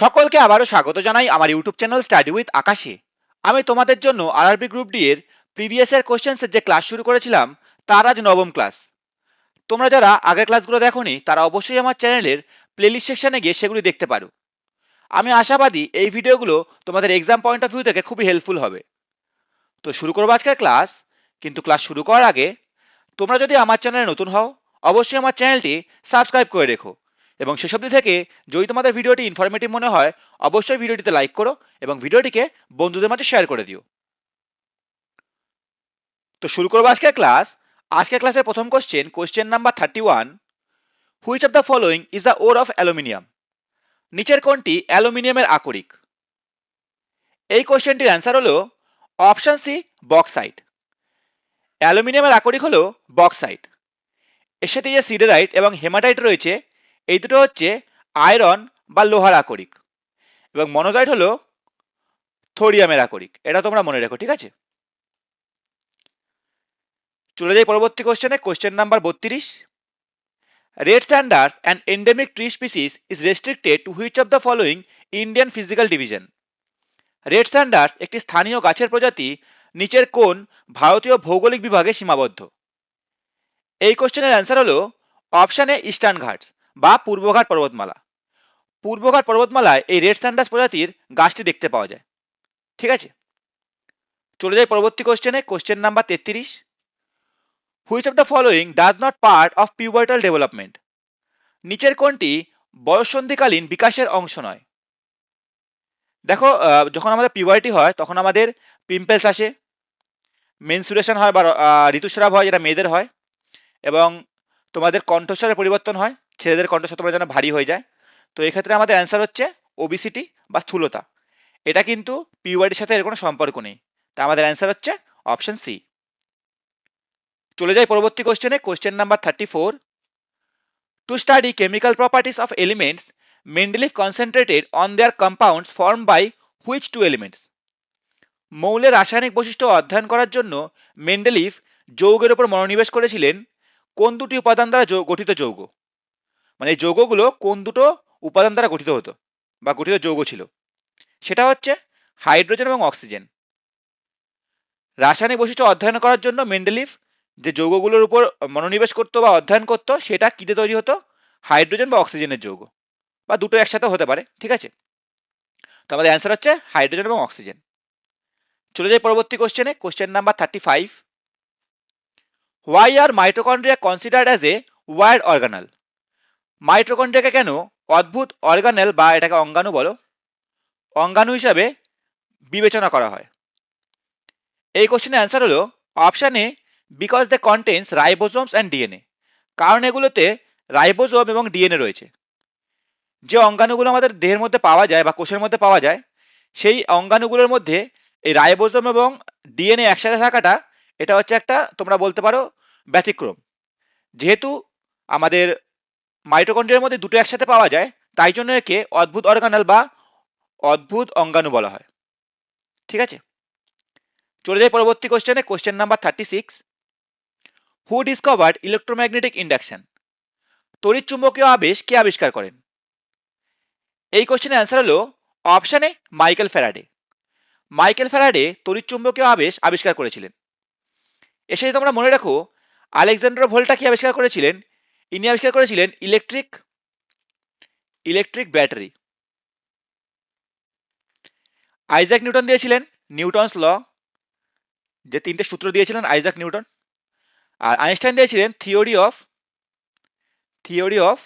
সকলকে আবারও স্বাগত জানাই আমার ইউটিউব চ্যানেল স্টাডি উইথ আকাশে আমি তোমাদের জন্য আরআরবি গ্রুপ ডি এর প্রিভিয়াস ইয়ার কোশ্চেন্সের যে ক্লাস শুরু করেছিলাম, তার আজ নবম ক্লাস তোমরা যারা আগের ক্লাসগুলো দেখোনি, তারা অবশ্যই আমার চ্যানেলের প্লেলিস্ট সেকশনে গিয়ে সেগুলি দেখতে পারো। আমি আশাবাদী এই ভিডিওগুলো তোমাদের এক্সাম পয়েন্ট অফ ভিউ থেকে খুবই হেল্পফুল হবে। তো শুরু করব আজকের ক্লাস কিন্তু ক্লাস শুরু করার আগে তোমরা যদি আমার চ্যানেলে নতুন হও, অবশ্যই আমার চ্যানেলটি সাবস্ক্রাইব করে রেখো। এবং দিক থেকে যদি তোমাদের ভিডিওটি ইনফরমেটিভ মনে হয়, অবশ্যই ভিডিওটিতে লাইক করো এবং ভিডিওটিকে বন্ধুদের মাঝে শেয়ার করে দিও। তো শুরু করব আজকের ক্লাস আজকের ক্লাসের প্রথম question question number thirty one which of the following is the ore of aluminium নিচের কোনটি অ্যালুমিনিয়ামের আকরিক। এই কোশ্চেনটির অ্যান্সার হলো অপশান সি বক্সাইট অ্যালুমিনিয়ামের আকরিক হলো বক্সাইট এর সাথে যে সিডেরাইট এবং হেমাটাইট রয়েছে এই দুটো হচ্ছে আয়রন বা লোহার আকরিক এবং মনোজাইট হলো থোরিয়ামের আকরিক। এটা তোমরা মনে রেখো, ঠিক আছে? চলে যাই পরবর্তী কোশ্চেনে কোশ্চেন নাম্বার বত্রিশ। Red sanders and endemic tree species is restricted to which of the following Indian physical division red sanders একটি স্থানীয় গাছের প্রজাতি, নিচের কোন ভারতীয় ভৌগোলিক বিভাগে সীমাবদ্ধ। এই কোশ্চেনের অ্যান্সার হলো অপশান ইস্টার্ন ঘাটস বা পূর্বঘাট পর্বতমালা। পূর্বঘাট পর্বতমালায় এই রেড স্যান্ডার্স প্রজাতির গাছটি দেখতে পাওয়া যায়। ঠিক আছে? চলে যাই পরবর্তী কোশ্চেনে কোশ্চেন নাম্বার তেত্রিশ। Which of the following does not part of pubertal development নিচের কোনটি বয়ঃসন্ধিকালীন বিকাশের অংশ নয়। দেখো যখন আমাদের পিউবার্টি হয়, তখন আমাদের পিম্পলস আসে। মেনসুরেশন হয় বা ঋতুস্রাব হয়, যেটা মেয়েদের হয়। এবং তোমাদের কণ্ঠস্বরের পরিবর্তন হয়। ছেলেদের কণ্ঠস্বর তোমরা যেন ভারী হয়ে যায়। তো এক্ষেত্রে আমাদের অ্যান্সার হচ্ছে ওবিসিটি বা স্থূলতা। এটা কিন্তু পিউবার্টির সাথে এর কোনো সম্পর্ক নেই। তা আমাদের অ্যান্সার হচ্ছে অপশন সি চলে যাই পরবর্তী কোশ্চেনে question number thirty four to study chemical properties of elements Mendeleev concentrated on their compounds form by which two elements মৌলের রাসায়নিক বৈশিষ্ট্য অধ্যয়ন করার জন্য মেন্ডেলিফ যৌগের উপর মনোনিবেশ করেছিলেন। কোন দুটি উপাদান দ্বারা গঠিত যৌগ? মানে এই যৌগগুলো কোন দুটো উপাদান দ্বারা গঠিত হতো বা গঠিত যৌগ ছিল? সেটা হচ্ছে হাইড্রোজেন এবং অক্সিজেন। রাসায়নিক বৈশিষ্ট্য অধ্যয়ন করার জন্য মেন্ডেলিফ যে যৌগগুলোর উপর মনোনিবেশ করতো বা অধ্যয়ন করতো, সেটা কিতে তৈরি হতো? হাইড্রোজেন বা অক্সিজেনের যৌগ। বা দুটো একসাথে হতে পারে, ঠিক আছে? তো আমাদের অ্যান্সার হচ্ছে হাইড্রোজেন এবং অক্সিজেন। চলে যাই পরবর্তী কোশ্চেনে question number thirty five why are mitochondria considered as a weird organelle মাইটোকন্ড্রিয়াকে কেন অদ্ভুত অর্গানেল বা এটাকে অঙ্গাণু বলো? অঙ্গাণু হিসাবে বিবেচনা করা হয়। এই কোশ্চেনের অ্যান্সার হলো option A because they contains ribosomes and DNA কারণ এগুলোতে রাইবোজোম এবং ডিএনএ রয়েছে। যে অঙ্গাণুগুলো আমাদের দেহের মধ্যে পাওয়া যায় বা কোষের মধ্যে পাওয়া যায়, সেই অঙ্গাণুগুলোর মধ্যে এই রাইবোজোম এবং ডিএনএ একসাথে থাকাটা, এটা হচ্ছে একটা তোমরা বলতে পারো ব্যতিক্রম। যেহেতু আমাদের মাইটোকন্ড্রিয়ার মধ্যে দুটো একসাথে পাওয়া যায়, তাই জন্য একে অদ্ভুত অর্গানাল বা অদ্ভুত অঙ্গাণু বলা হয়। ঠিক আছে? চলে যাই পরবর্তী কোশ্চেনে question number thirty six who discovered electromagnetic induction তড়িৎ চুম্বকীয় আবেশ কে আবিষ্কার করেন? এই কোশ্চেনের অ্যান্সার হলো অপশানে মাইকেল ফ্যারাডে। মাইকেল ফ্যারাডে তড়িৎ চুম্বকীয় আবেশ আবিষ্কার করেছিলেন। এর সাথে তোমরা মনে রাখো, আলেকজান্ডার ভোল্টা কি আবিষ্কার করেছিলেন? ইনি আবিষ্কার করেছিলেন electric electric battery Isaac Newton দিয়েছিলেন নিউটনস ল যে তিনটে সূত্র দিয়েছিলেন আইজাক নিউটন আর আইনস্টাইন দিয়েছিলেন theory of theory of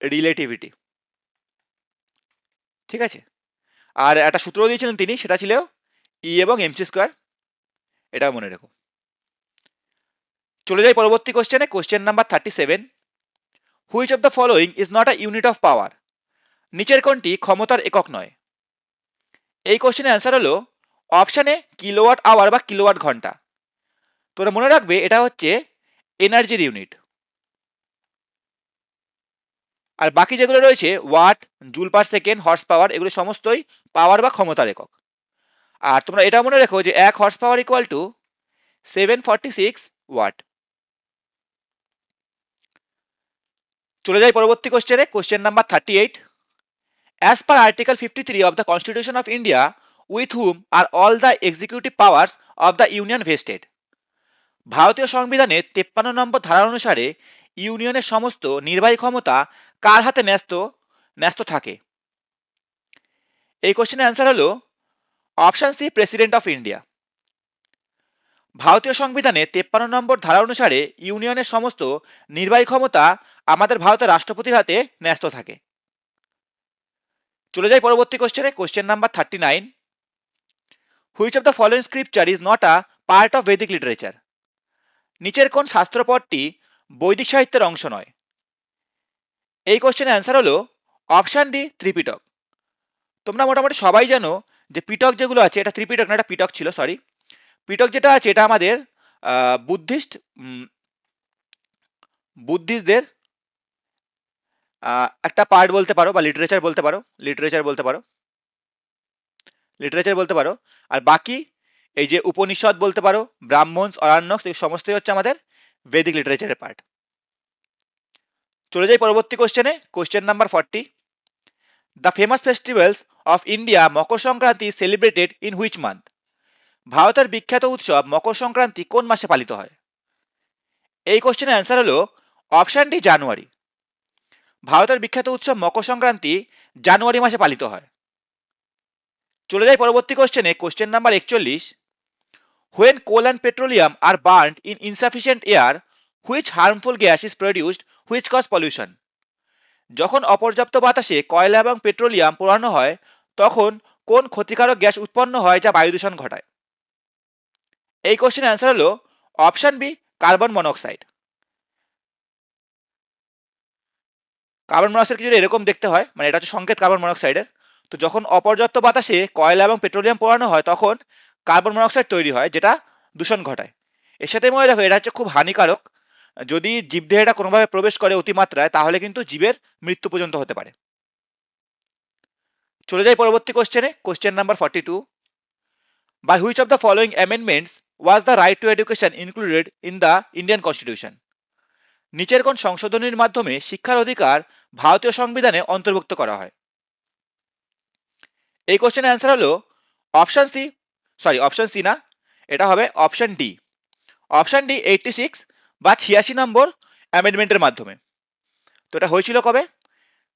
relativity ঠিক আছে? আর একটা সূত্র দিয়েছিলেন তিনি, সেটা ছিল ই এবং এমসি স্কোয়ার এটা মনে রেখো। চলে যাই পরবর্তী কোশ্চেনে question number thirty seven which of the following is not a unit of power নিচের কোনটি ক্ষমতার একক নয়। এই কোশ্চেনের অ্যান্সার হলো অপশানে কিলোওয়াট আওয়ার বা কিলোওয়াট ঘণ্টা। তোমরা মনে রাখবে, এটা হচ্ছে এনার্জির ইউনিট আর বাকি যেগুলো রয়েছে watt joule per second horse power এগুলো সমস্তই পাওয়ার বা ক্ষমতার একক। আর তোমরা এটা মনে রেখো যে এক horse power equal to seven forty six watt চলে যাই পরবর্তী কোশ্চেনে question number thirty eight As per Article 53 of the constitution of India with whom are all the executive powers of the union vested ভারতীয় সংবিধানে তেপ্পান্ন নম্বর ধারা অনুসারে ইউনিয়নের সমস্ত নির্বাহী ক্ষমতা কার হাতে ন্যস্ত? ন্যস্ত থাকে। এই কোশ্চেনের অ্যান্সার হলো option C president of India ভারতীয় সংবিধানে তেপ্পান্ন নম্বর ধারা অনুসারে ইউনিয়নের সমস্ত নির্বাহী ক্ষমতা আমাদের ভারতের রাষ্ট্রপতির হাতে ন্যস্ত থাকে। চলে যাই পরবর্তী কোশ্চেনে question number thirty nine which of the following scripture is not a part of Vedic literature নিচের কোন শাস্ত্রপদটি বৈদিক সাহিত্যের অংশ নয়? এই কোশ্চেনের অ্যান্সার হলো অপশান ডি ত্রিপিটক। তোমরা মোটামুটি সবাই জানো যে পিটক যেগুলো আছে, এটা ত্রিপিটক না, এটা পিটক ছিল সরি পিটক যেটা আছে, এটা আমাদের বুদ্ধিস্ট বুদ্ধিস্টদের একটা পার্ট বলতে পারো বা লিটারেচার বলতে পারো লিটারেচার বলতে পারো লিটারেচার বলতে পারো, আর বাকি এই যে উপনিষদ বলতে পারো, ব্রাহ্মণস অরণ্যক সমস্তই হচ্ছে আমাদের বেদিক লিটারেচারের পার্ট। চলে যাই পরবর্তী কোশ্চেনে question number forty the famous festivals of India Makar Sankranti celebrated in which month ভারতের বিখ্যাত উৎসব মকর সংক্রান্তি কোন মাসে পালিত হয়? এই কোশ্চেনের অ্যান্সার হলো অপশান ডি জানুয়ারি ভারতের বিখ্যাত উৎসব মকর সংক্রান্তি জানুয়ারি মাসে পালিত হয়। চলে যাই পরবর্তী কোশ্চেনে কোশ্চেন নাম্বার একচল্লিশ। When coal and petroleum are burned in insufficient air which harmful gas is produced which cause pollution যখন অপর্যাপ্ত বাতাসে কয়লা এবং পেট্রোলিয়াম পোড়ানো হয়, তখন কোন ক্ষতিকারক গ্যাস উৎপন্ন হয়, যা বায়ু দূষণ ঘটায়? এই কোশ্চেন অ্যান্সার হলো option B carbon monoxide carbon monoxide কিছু এরকম দেখতে হয় মানে এটা হচ্ছে সংকেত কার্বন মনোক্সাইডের তো যখন অপর্যাপ্ত বাতাসে কয়লা এবং পেট্রোলিয়াম পোড়ানো হয়, তখন কার্বন মনোক্সাইড তৈরি হয়, যেটা দূষণ ঘটায়। এর সাথে মনে রাখো, এটা হচ্ছে খুব হানিকারক। যদি জীবদেহে এটা কোনোভাবে প্রবেশ করে অতিমাত্রায়, তাহলে কিন্তু জীবের মৃত্যু পর্যন্ত হতে পারে। চলে যাই পরবর্তী কোশ্চেনে question number forty two by which of the following amendments was the right to education included in the Indian constitution নিচের কোন সংশোধনীর মাধ্যমে শিক্ষার অধিকার ভারতীয় সংবিধানে অন্তর্ভুক্ত করা হয়। এই কোশ্চেনের অ্যান্সার হলো option C sorry option C না, এটা হবে option D option D eighty six বা ছিয়াশি নম্বর অ্যামেন্ডমেন্টের মাধ্যমে। তো এটা হয়েছিল কবে?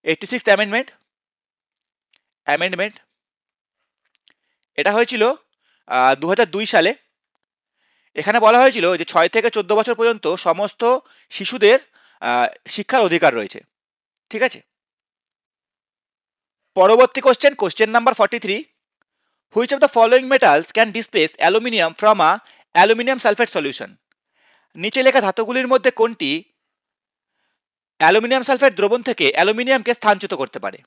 এইটটি সিক্স অ্যামেন্ডমেন্ট অ্যামেন্ডমেন্ট এটা হয়েছিল দু সালে। এখানে বলা হয়েছিল যে ছয় থেকে চোদ্দ বছর পর্যন্ত সমস্ত শিশুদের শিক্ষার অধিকার রয়েছে। ঠিক আছে? পরবর্তী question question number forty three which of the following metals can displace aluminium from a aluminium sulphate solution নিচে লেখা ধাতুগুলির মধ্যে কোনটি অ্যালুমিনিয়াম সালফেট দ্রবণ থেকে অ্যালুমিনিয়ামকে স্থানচ্যুত করতে পারে?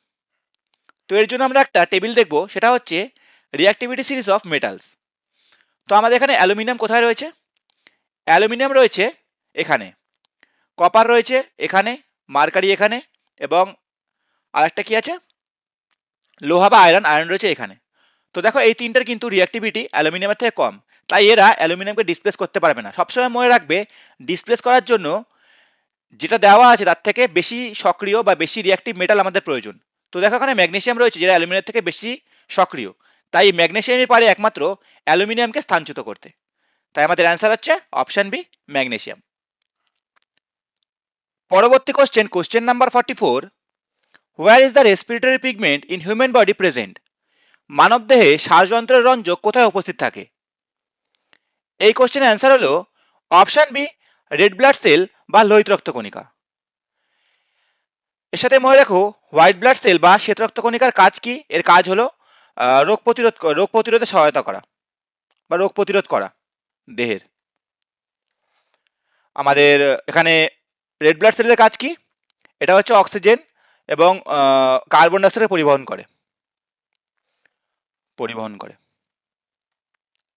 তো এর জন্য আমরা একটা টেবিল দেখব, সেটা হচ্ছে রিয়াক্টিভিটি সিরিজ অফ মেটালস তো আমাদের এখানে অ্যালুমিনিয়াম কোথায় রয়েছে? অ্যালুমিনিয়াম রয়েছে এখানে। কপার রয়েছে এখানে, মার্কারি এখানে, এবং আরেকটা কি আছে? লোহা বা আয়রন আয়রন রয়েছে এখানে। তো দেখো, এই তিনটার কিন্তু রিয়াক্টিভিটি অ্যালুমিনিয়ামের থেকে কম। তাই এরা অ্যালুমিনিয়ামকে ডিসপ্লেস করতে পারবে না। সবসময় মনে রাখবে ডিসপ্লেস করার জন্য যেটা দেওয়া আছে তার থেকে বেশি সক্রিয় বা বেশি রিয়াক্টিভ মেটাল আমাদের প্রয়োজন। তো দেখো, এখানে ম্যাগনেশিয়াম রয়েছে, যেটা অ্যালুমিনিয়াম থেকে বেশি সক্রিয়। তাই ম্যাগনেশিয়ামই পারে একমাত্র অ্যালুমিনিয়ামকে স্থানচ্যুত করতে। তাই আমাদের অ্যান্সার হচ্ছে অপশন বি ম্যাগনেশিয়াম। পরবর্তী question question number forty four where is the respiratory pigment in human body present মানবদেহে শ্বাসযন্ত্রের রঞ্জক কোথায় উপস্থিত থাকে? এই কোশ্চেনের অ্যান্সার হলো option B red blood cell বা লোহিত রক্তকণিকা এর সাথে মনে রাখো হোয়াইট ব্লাড সেল বা শ্বেত রক্তকণিকার কাজ কি? এর কাজ হলো রোগ প্রতিরোধ রোগ প্রতিরোধে সহায়তা করা বা রোগ প্রতিরোধ করা দেহের। আমাদের এখানে রেড ব্লাড সেলের কাজ কি? এটা হচ্ছে অক্সিজেন এবং কার্বন ডাইঅক্সাইড পরিবহন করে। পরিবহন করে।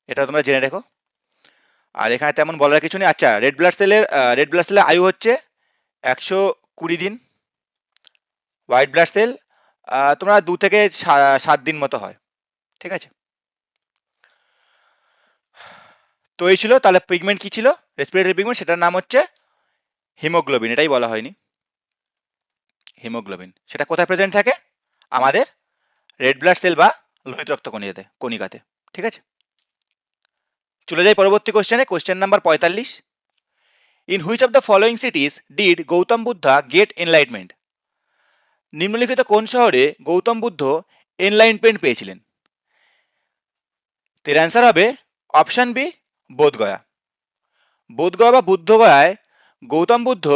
এটা তোমরা জেনে রেখো। আর এখানে তেমন বলার কিছু নেই। আচ্ছা রেড ব্লাড সেলের রেড ব্লাড সেলের আয়ু হচ্ছে একশো কুড়ি দিন। হোয়াইট ব্লাড সেল তোমরা দু থেকে সাত দিন মতো হয়। ঠিক আছে? তো এই ছিল, তাহলে পিগমেন্ট কি ছিল? রেসপিরেটরি পিগমেন্ট সেটার নাম হচ্ছে হিমোগ্লোবিন এটাই বলা হয়নি। হিমোগ্লোবিন সেটা কোথায় প্রেজেন্ট থাকে? আমাদের রেড ব্লাড সেল বা লোহিত রক্ত কণিকাতে কণিকাতে। ঠিক আছে? চলে যাই পরবর্তী কোশ্চেনে কোশ্চেন নাম্বার পঁয়তাল্লিশ। In which of the following cities did Gautam Buddha get enlightenment নিম্নলিখিত কোন শহরে গৌতম বুদ্ধ এনলাইন এনলাইটমেন্ট পেয়েছিলেন? এর অ্যান্সার হবে অপশান বি বোধগয়া। বোধগয়া বা বুদ্ধগয়ায় গৌতম বুদ্ধ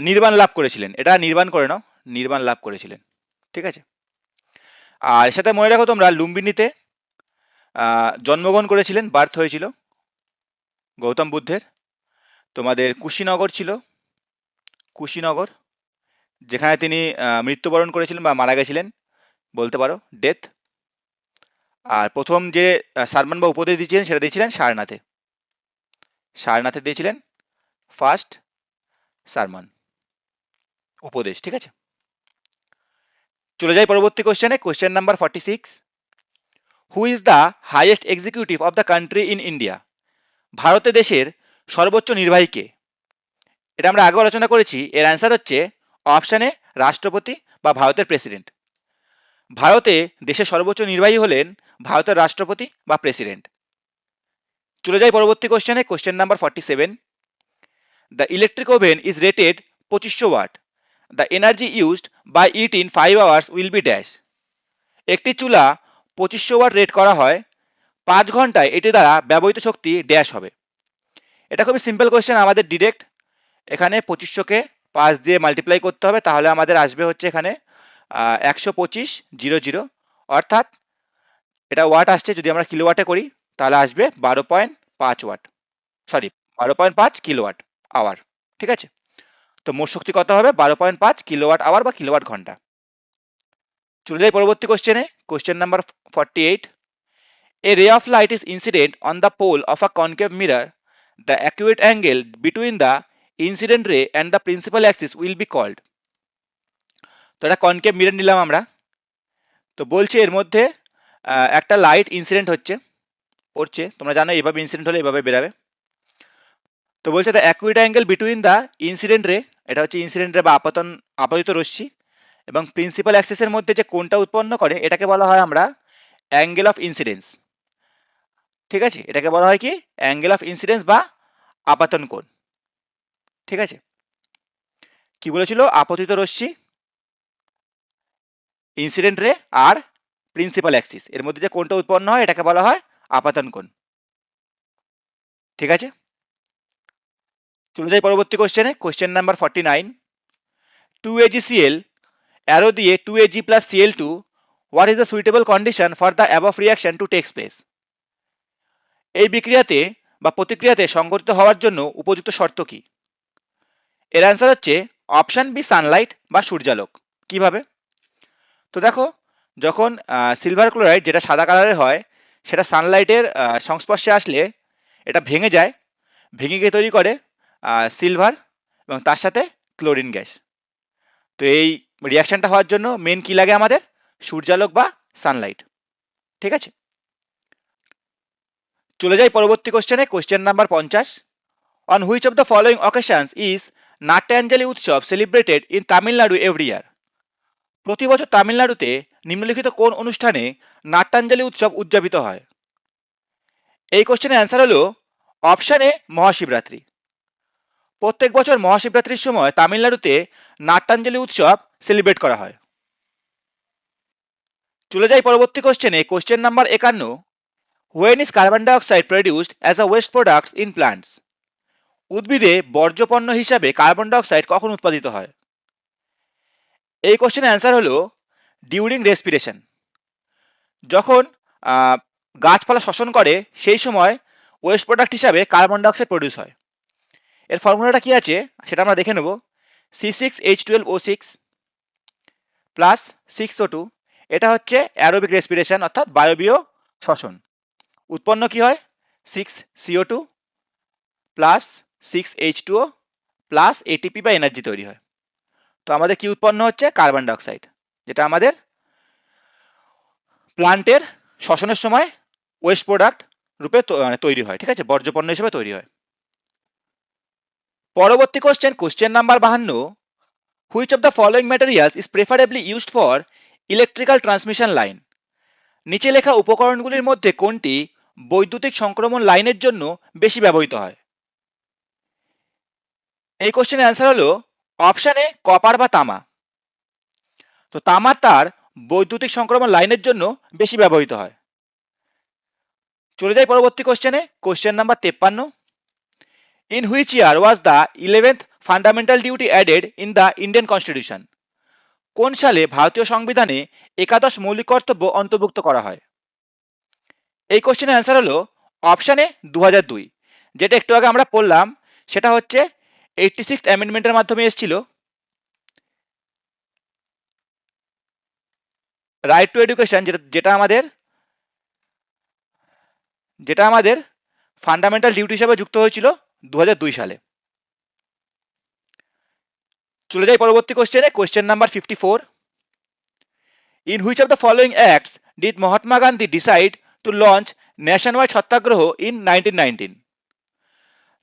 নির্বাণ লাভ করেছিলেন। এটা নির্বাণ করে নাও, নির্বাণ লাভ করেছিলেন। ঠিক আছে? আর সাথে মনে রাখো তোমরা, লুম্বিনীতে জন্মগ্রহণ করেছিলেন, বার্থ হয়েছিল গৌতম বুদ্ধের। তোমাদের কুশীনগর ছিল। কুশীনগর যেখানে তিনি মৃত্যুবরণ করেছিলেন বা মারা গেছিলেন, বলতে পারো ডেথ আর প্রথম যে সারমান বা উপদেশ দিয়েছিলেন, সেটা দিয়েছিলেন সারনাথে। সারনাথে দিয়েছিলেন ফার্স্ট সারমান উপদেশ, ঠিক আছে? চলে যাই পরবর্তী কোশ্চেনে question number forty six who is the highest executive of the country in India ভারতে দেশের সর্বোচ্চ নির্বাহী কে? এটা আমরা আগে আলোচনা করেছি, এর অ্যান্সার হচ্ছে অপশানে রাষ্ট্রপতি বা ভারতের প্রেসিডেন্ট। ভারতে দেশের সর্বোচ্চ নির্বাহী হলেন ভারতের রাষ্ট্রপতি বা প্রেসিডেন্ট। চলে যাই পরবর্তী কোশ্চেনে, question number forty seven the electric oven is rated পঁচিশশো watt. The energy used by it in five hours will be dash একটি চুলা পঁচিশশো ওয়াট রেট করা হয়, পাঁচ ঘন্টায় এটি দ্বারা ব্যবহৃত শক্তি ড্যাশ হবে। এটা খুবই সিম্পল কোয়েশ্চেন আমাদের ডিরেক্ট এখানে পঁচিশশোকে পাঁচ দিয়ে মাল্টিপ্লাই করতে হবে, তাহলে আমাদের আসবে হচ্ছে এখানে একশো পঁচিশ, জিরো জিরো। অর্থাৎ এটা ওয়াট আসছে, যদি আমরা কিলোওয়াটে করি, তাহলে আসবে বারো পয়েন্ট পাঁচ ওয়াট সরি বারো পয়েন্ট পাঁচ কিলোওয়াট আওয়ার ঠিক আছে? তো মোট শক্তি কত হবে? বারো পয়েন্ট পাঁচ কিলোওয়াট আওয়ার বা কিলোওয়াট ঘণ্টা। চলে যাই পরবর্তী কোশ্চেনে question number forty eight a ray of light is incident on the pole of a concave mirror the acute angle between the incident ray and the principal axis will be called তো এটা concave mirror নিলাম আমরা। তো বলছে এর মধ্যে একটা light incident হচ্ছে, পড়ছে। তোমরা জানো এভাবে ইনসিডেন্ট হলে এভাবে বেরাবে। তো বলছে the acute angle between the incident ray, এটা হচ্ছে ইনসিডেন্ট রে বা আপাতন, আপাতিত রশ্মি, এবং প্রিন্সিপাল অ্যাক্সিসের মধ্যে যে কোনটা উৎপন্ন করে, এটাকে বলা হয় আমরা অ্যাঙ্গেল অফ ইনসিডেন্স ঠিক আছে? এটাকে বলা হয় কি? অ্যাঙ্গেল অফ ইনসিডেন্স বা আপাতন কোণ। ঠিক আছে? কি বলেছিল? আপতিত রশ্মি ইনসিডেন্ট রে আর প্রিন্সিপাল অ্যাক্সিস এর মধ্যে যে কোনটা উৎপন্ন হয়, এটাকে বলা হয় আপাতন কোণ। ঠিক আছে? চলে যাই পরবর্তী কোশ্চেনে question number forty nine two A G C L arrow দিয়ে two A G plus C L two what is the suitable condition for the above reaction to takes place এই বিক্রিয়াতে বা প্রতিক্রিয়াতে সংঘটিত হওয়ার জন্য উপযুক্ত শর্ত কি? এর অ্যান্সার হচ্ছে অপশান বি সানলাইট বা সূর্যালোক। কীভাবে? তো দেখো, যখন সিলভার ক্লোরাইড যেটা সাদা কালারের হয়, সেটা সানলাইটের সংস্পর্শে আসলে এটা ভেঙে যায়, ভেঙে গিয়ে তৈরি করে সিলভার এবং তার সাথে ক্লোরিন গ্যাস তো এই রিয়াকশানটা হওয়ার জন্য মেন কি লাগে আমাদের? সূর্যালোক বা সানলাইট ঠিক আছে? চলে যাই পরবর্তী কোশ্চেনে কোশ্চেন নাম্বার পঞ্চাশ। On which of the following occasions is Natyanjali উৎসব celebrated in Tamil Nadu every year প্রতি বছর তামিলনাড়ুতে নিম্নলিখিত কোন অনুষ্ঠানে নাট্যাঞ্জলি উৎসব উদযাপিত হয়? এই কোশ্চেনের অ্যান্সার হলো অপশানে মহাশিবরাত্রি। প্রত্যেক বছর মহাশিবরাত্রির সময় তামিলনাড়ুতে নাট্যাঞ্জলি উৎসব সেলিব্রেট করা হয়। চলে যাই পরবর্তী কোশ্চেনে কোশ্চেন নাম্বার একান্ন when is carbon dioxide produced as a waste products in plants উদ্ভিদে বর্জ্য পণ্য হিসাবে কার্বন ডাইঅক্সাইড কখন উৎপাদিত হয়? এই কোশ্চেনের অ্যান্সার হলো ডিউরিং রেসপিরেশন যখন গাছপালা শ্বসন করে, সেই সময় ওয়েস্ট প্রোডাক্ট হিসাবে কার্বন ডাইঅক্সাইড প্রডিউস হয়। এর ফর্মুলাটা কি আছে? সেটা আমরা দেখে নেব। C six H twelve O six plus six O two এটা হচ্ছে অ্যারোবিক রেসপিরেশন অর্থাৎ বায়বীয় শ্বসন উৎপন্ন কি হয়? Six CO two plus six H two O plus ATP বা এনার্জি তৈরি হয়। তো আমাদের কি উৎপন্ন হচ্ছে? কার্বন ডাইঅক্সাইড যেটা আমাদের প্লান্টের শ্বসনের সময় ওয়েস্ট প্রোডাক্ট রূপে মানে তৈরি হয়, ঠিক আছে? বর্জ্য পণ্য হিসেবে তৈরি হয়। পরবর্তী কোশ্চেন কোশ্চেন নাম্বার বাহান্ন which of the following materials is preferably used for electrical transmission line নিচে লেখা উপকরণগুলির মধ্যে কোনটি বৈদ্যুতিক সংক্রমণ লাইনের জন্য বেশি ব্যবহৃত হয়? এই কোশ্চেনের অ্যান্সার হলো অপশন কপার বা তামা। তো তামার তার বৈদ্যুতিক সংক্রমণ লাইনের জন্য বেশি ব্যবহৃত হয়। চলে যাই পরবর্তী কোশ্চেনে কোশ্চেন নাম্বার তেপ্পান্ন। In which year was the eleventh fundamental duty added in the Indian constitution কোন সালে ভারতীয় সংবিধানে একাদশ মৌলিক কর্তব্য অন্তর্ভুক্ত করা হয়? এই কোশ্চেনের অ্যান্সার হলো অপশানে দু যেটা একটু আগে আমরা পড়লাম, সেটা হচ্ছে এইটটি সিক্স অ্যামেন্ডমেন্টের মাধ্যমে এসেছিল। রাইট টু এডুকেশন যেটা যেটা আমাদের যেটা আমাদের ফান্ডামেন্টাল ডিউটি হিসাবে যুক্ত হয়েছিল দু হাজার দুই সালে। চলে যাই পরবর্তী কোশ্চেনে question number fifty four in which of the following acts did Mahatma Gandhi decide to launch nationwide satyagraha in nineteen nineteen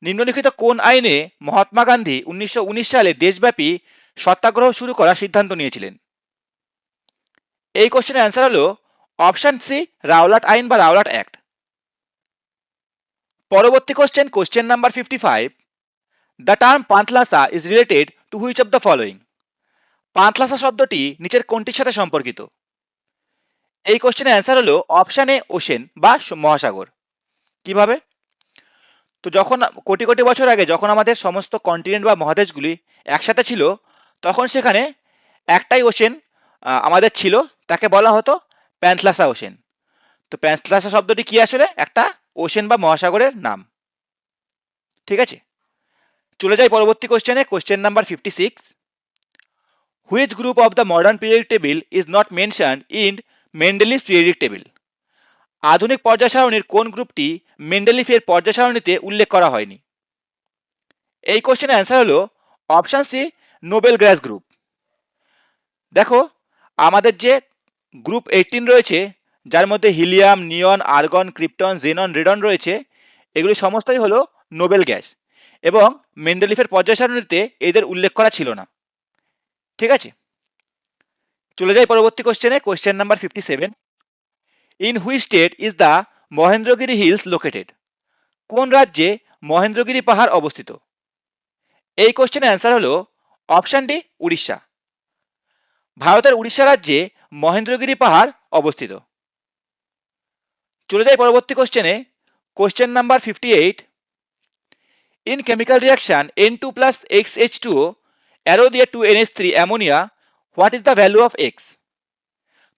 নিম্নলিখিত কোন আইনে মহাত্মা গান্ধী উনিশশো উনিশ সালে দেশব্যাপী সত্যাগ্রহ শুরু করার সিদ্ধান্ত নিয়েছিলেন? এই কোশ্চেনের অ্যান্সার হলো অপশান সি, রাওলাট আইন বা রাওলাট অ্যাক্ট। পরবর্তী question question number fifty five. The term Panthalassa is related to which of the following? Panthalassa শব্দটি নিচের কোনটির সাথে সম্পর্কিত? এই কোশ্চেনের অ্যান্সার হলো অপশন এ ওশেন বা মহাসাগর। কীভাবে? তো যখন কোটি কোটি বছর আগে যখন আমাদের সমস্ত কন্টিনেন্ট বা মহাদেশগুলি একসাথে ছিল, তখন সেখানে একটাই ওশেন আমাদের ছিল, তাকে বলা হতো প্যান্থলাসা ওশেন তো প্যান্থলাসা শব্দটি কি আসলে? একটা ওশেন বা মহাসাগরের নাম। ঠিক আছে? চলে যাই পরবর্তী কোশ্চেনে question number fifty six which group of the modern periodic table is not mention in Mendeleev's periodic table আধুনিক পর্যায় সারণীর কোন গ্রুপটি মেন্ডেলিফের পর্যায় সারণীতে উল্লেখ করা হয়নি? এই কোশ্চেনের অ্যান্সার হলো option C noble gas group দেখো, আমাদের যে গ্রুপ এইটিন রয়েছে, যার মধ্যে helium, neon, argon, krypton, xenon, radon রয়েছে, এগুলি সমস্তই হলো নোবেল গ্যাস এবং মেন্ডেলিফের পর্যায় সারণীতে এদের উল্লেখ করা ছিল না। ঠিক আছে? চলে যাই পরবর্তী কোশ্চেনে question number fifty seven in which state is the Mahendragiri hills located কোন রাজ্যে মহেন্দ্রগিরি পাহাড় অবস্থিত? এই কোশ্চেনের অ্যান্সার হলো অপশান ডি উড়িষ্যা। ভারতের উড়িষ্যা রাজ্যে মহেন্দ্রগিরি পাহাড় অবস্থিত। চলে যাই পরবর্তী কোশ্চেনে question number fifty eight in chemical reaction N two plus X H two arrow দিয়ে two N S three ammonia what is the value of X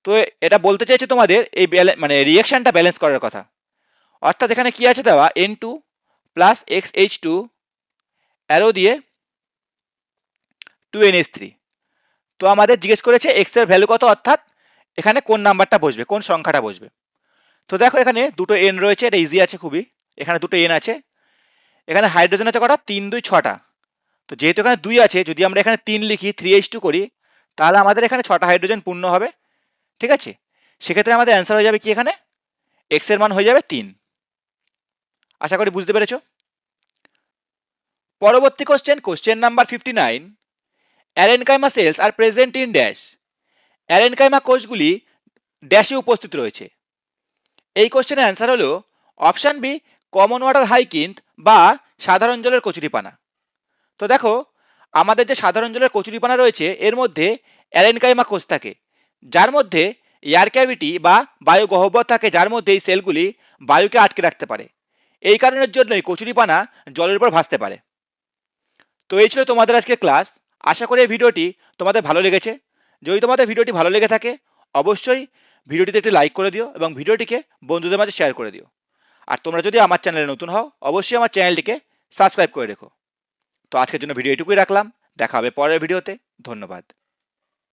তো এটা বলতে চাইছে তোমাদের এই মানে রিয়াকশনটা ব্যালেন্স করার কথা। অর্থাৎ এখানে কি আছে দেওয়া? N two plus X H two arrow দিয়ে টু এন এস থ্রি তো আমাদের জিজ্ঞেস করেছে এক্সের ভ্যালু কত? অর্থাৎ এখানে কোন নাম্বারটা বসবে, কোন সংখ্যাটা বসবে। তো দেখো এখানে দুটো এন রয়েছে, এটা ইজি আছে খুবই। এখানে দুটো এন আছে। এখানে হাইড্রোজেন আছে কটা? তিন, দুই, ছটা। তো যেহেতু এখানে দুই আছে, যদি আমরা এখানে তিন লিখি থ্রি এইচ টু করি, তাহলে আমাদের এখানে ছটা হাইড্রোজেন পূর্ণ হবে। ঠিক আছে? সেক্ষেত্রে আমাদের অ্যান্সার হয়ে যাবে কি এখানে? এক্সের মান হয়ে যাবে তিন। আশা করি বুঝতে পেরেছ? পরবর্তী question question number fifty nine aerenchyma cells are present in dash aerenchyma কোষগুলি ড্যাশে উপস্থিত রয়েছে। এই কোশ্চেনের অ্যান্সার হলো option B common water hyacinth বা সাধারণ জলের কচুরিপানা তো দেখো, আমাদের যে সাধারণ জলের কচুরিপানা রয়েছে, এর মধ্যে অ্যারেনকাইমা কোষ থাকে। যার মধ্যে এয়ার ক্যাভিটি বা বায়ু গহ্বর থাকে, যার মধ্যে এই সেলগুলি বায়ুকে আটকে রাখতে পারে। এই কারণের জন্যই কচুরিপানা জলের উপর ভাসতে পারে। তো এই ছিল তোমাদের আজকে ক্লাস আশা করি এই ভিডিওটি তোমাদের ভালো লেগেছে। যদি তোমাদের ভিডিওটি ভালো লেগে থাকে, অবশ্যই ভিডিওটিতে একটি লাইক করে দিও এবং ভিডিওটিকে বন্ধুদের মাঝে শেয়ার করে দিও। আর তোমরা যদি আমার চ্যানেলে নতুন হও, অবশ্যই আমার চ্যানেলটিকে সাবস্ক্রাইব করে রেখো। তো আজকের জন্য ভিডিও এটুকুই রাখলাম। দেখা হবে পরের ভিডিওতে। ধন্যবাদ।